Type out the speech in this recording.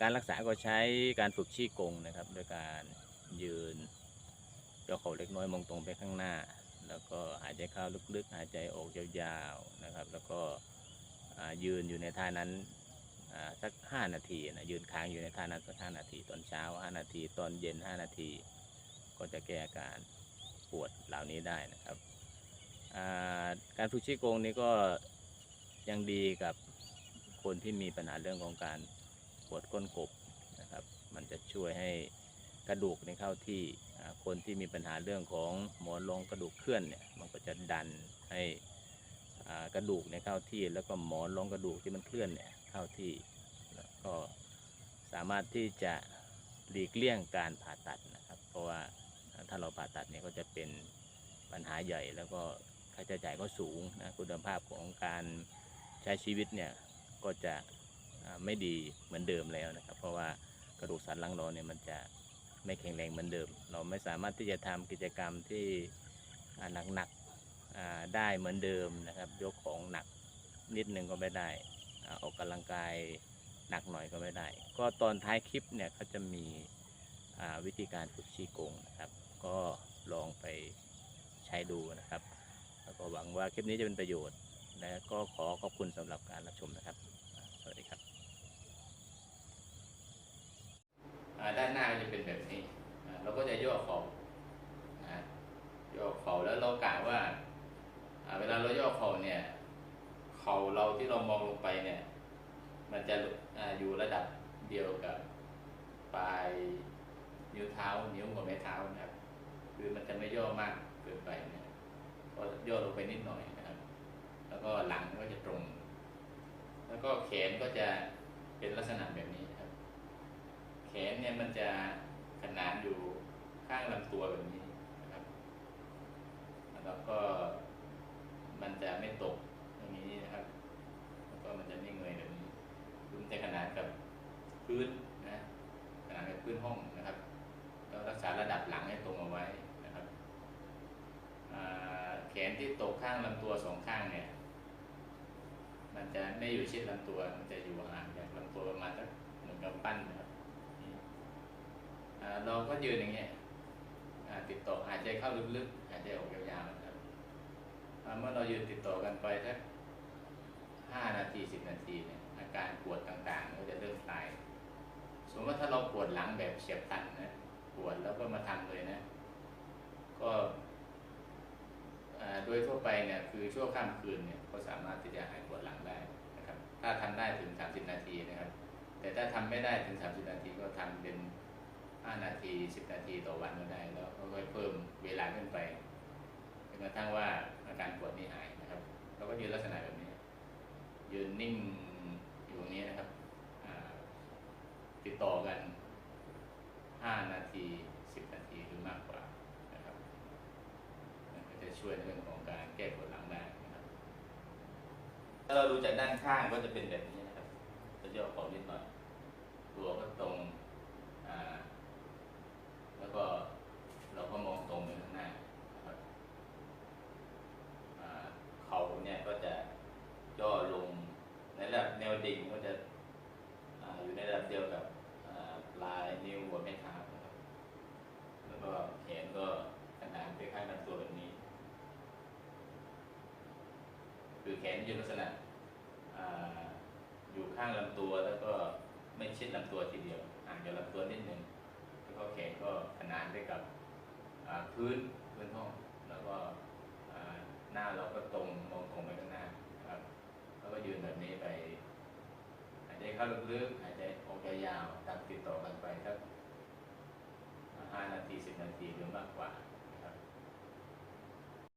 การรักษาก็ใช้การฝึกชี้กงนะครับ โดยการยืนย่อเข่าเล็กน้อยมองตรงไปข้างหน้า แล้วก็หายใจเข้าลึกๆ หายใจออกยาวๆนะครับ แล้วก็ยืนอยู่ในท่านั้นสัก 5 นาทีนะยืนค้างอยู่ในท่านั้นสัก 5 นาที ตอนเช้า 5 นาที ตอนเย็น 5 นาที ก็จะแก้อาการปวดเหล่านี้ได้นะครับ การฝึกชี้กงนี้ก็ยังดีกับคนที่มีปัญหาเรื่องของการ วดก้นกบนะครับ มันจะช่วยให้กระดูกในเข้าที่คนที่มีปัญหาเรื่องของหมอนรองกระดูกเคลื่อนเนี่ยมันก็จะดันให้กระดูกในเข้าที่แล้วก็หมอนรองกระดูกที่มันเคลื่อนเนี่ยเข้าที่แล้วก็สามารถที่จะหลีกเลี่ยงการผ่าตัดนะครับ เพราะว่าถ้าเราผ่าตัดเนี่ยก็จะเป็นปัญหาใหญ่แล้วก็ค่าใช้จ่ายก็สูงนะคุณภาพของการใช้ชีวิตเนี่ยก็จะ ไม่ดีเหมือนเดิมแล้วนะครับ เพราะว่ากระดูกสันหลังเราเนี่ยมันจะไม่แข็งแรงเหมือนเดิม เราไม่สามารถที่จะทำกิจกรรมที่หนักๆได้เหมือนเดิมนะครับ ยกของหนักนิดนึงก็ไม่ได้อออกกำลังกายหนักหน่อยก็ไม่ได้ ก็ตอนท้ายคลิปเนี่ยเขาจะมีวิธีการฝึกชี้กงนะครับ ก็ลองไปใช้ดูนะครับ แล้วก็หวังว่าคลิปนี้จะเป็นประโยชน์ และก็ขอขอบคุณสำหรับการรับชมนะครับ สวัสดีครับ ด้านหน้าก็จะเป็นแบบนี้อ่าเราก็จะย่อเข่านะย่อเข่าแล้วเรากะว่าเวลาเราย่อเข่าเนี่ยเข่าเราที่เรามองลงไปเนี่ย มันจะออยู่ระดับเดียวกับปลายนิ้วเท้านิ้วกับไม้เท้านะครับคือมันจะไม่ย่อมากเกินไปเนี่ยก็ย่อลงไปนิดหน่อยนะครับ แล้วก็หลังก็จะตรง แล้วก็แขนก็จะเป็นลักษณะแบบนี้ครับ แขนเนี่ยมันจะขนานอยู่ข้าง ลำตัวแบบนี้นะครับแล้วก็มันจะไม่ตกอย่างนี้นะครับ แล้วก็มันจะไม่เงยแบบนี้คือมันจะขนานกับพื้นนะขนานกับพื้นห้องนะครับแล้วรักษาระดับหลังให้ตรงเอาไว้นะครับแขนที่ตกข้างลำตัวสองข้างเนี่ย มันจะไม่อยู่ชิดลำตัว มันจะอยู่ห่างจากลำตัวประมาณสักเหมือนกับปั้นนะครับเราก็ยืนอย่างเงี้ย ติดต่อหายใจเข้าลึกๆหายใจออกยาวๆนะครับเมื่อเรายืนติดต่อกันไปสักห้านาทีสิบนาทีเนี่ยอาการปวดต่างๆก็จะเริ่มคลายสมมติว่าถ้าเราปวดหลังแบบเฉียบพลันนะปวดแล้วก็มาทำเลยนะ ก็โดยทั่วไปเนี่ยคือช่วงข้ามคืนเนี่ยก็สามารถที่จะหายปวดหลังได้นะครับ ถ้าทำได้ถึง 30 นาทีนะครับ แต่ถ้าทำไม่ได้ถึง 30 นาทีก็ทำเป็น 5 นาที 10 นาทีต่อวันก็ได้ แล้วก็ค่อยเพิ่มเวลาขึ้นไปจนกระทั่งว่าอาการปวดนี้หายนะครับเราก็ยืนลักษณะแบบนี้ ยืนนิ่งอยู่ตรงนี้นะครับอ่าติดต่อกัน 5 นาที 10 นาทีหรือมากกว่านะครับมันก็จะช่วยในเรื่องของการแก้ปวดหลังได้นะครับถ้าเราดูจากด้านข้างก็จะเป็นแบบนี้นะครับจะย่อเข่านิดหน่อยตัวก็ตรงอ่าแล้วก็เราก็มองตรงไปข้างหน้านะครับอ่าเข่าเนี่ยก็จะย่อลงในระ ดิ่งก็จะออยู่ในระดับเดียวกับลายนิ้วหัวแม่เท้านะครับแล้วก็แขนก็ขนานไปข้างลำตัวแบบนี้ คือแขนอยู่ลักษณะอยู่ข้างลำตัวแล้วก็ไม่ชิดลำตัวทีเดียวห่างจากลำตัวนิดหนึ่งแล้วก็แขนก็ขนานไปกับพื้นพื้นห้อง แล้วก็อ่าหน้าเราก็ตรงมองตรงไปข้างหน้านะครับ แล้วก็ยืนแบบนี้ไปหายใจ เข้าลึกๆหายใจออกยาวๆติดต่อกันไปสักห้านาทีสิบนาทีหรือมากกว่า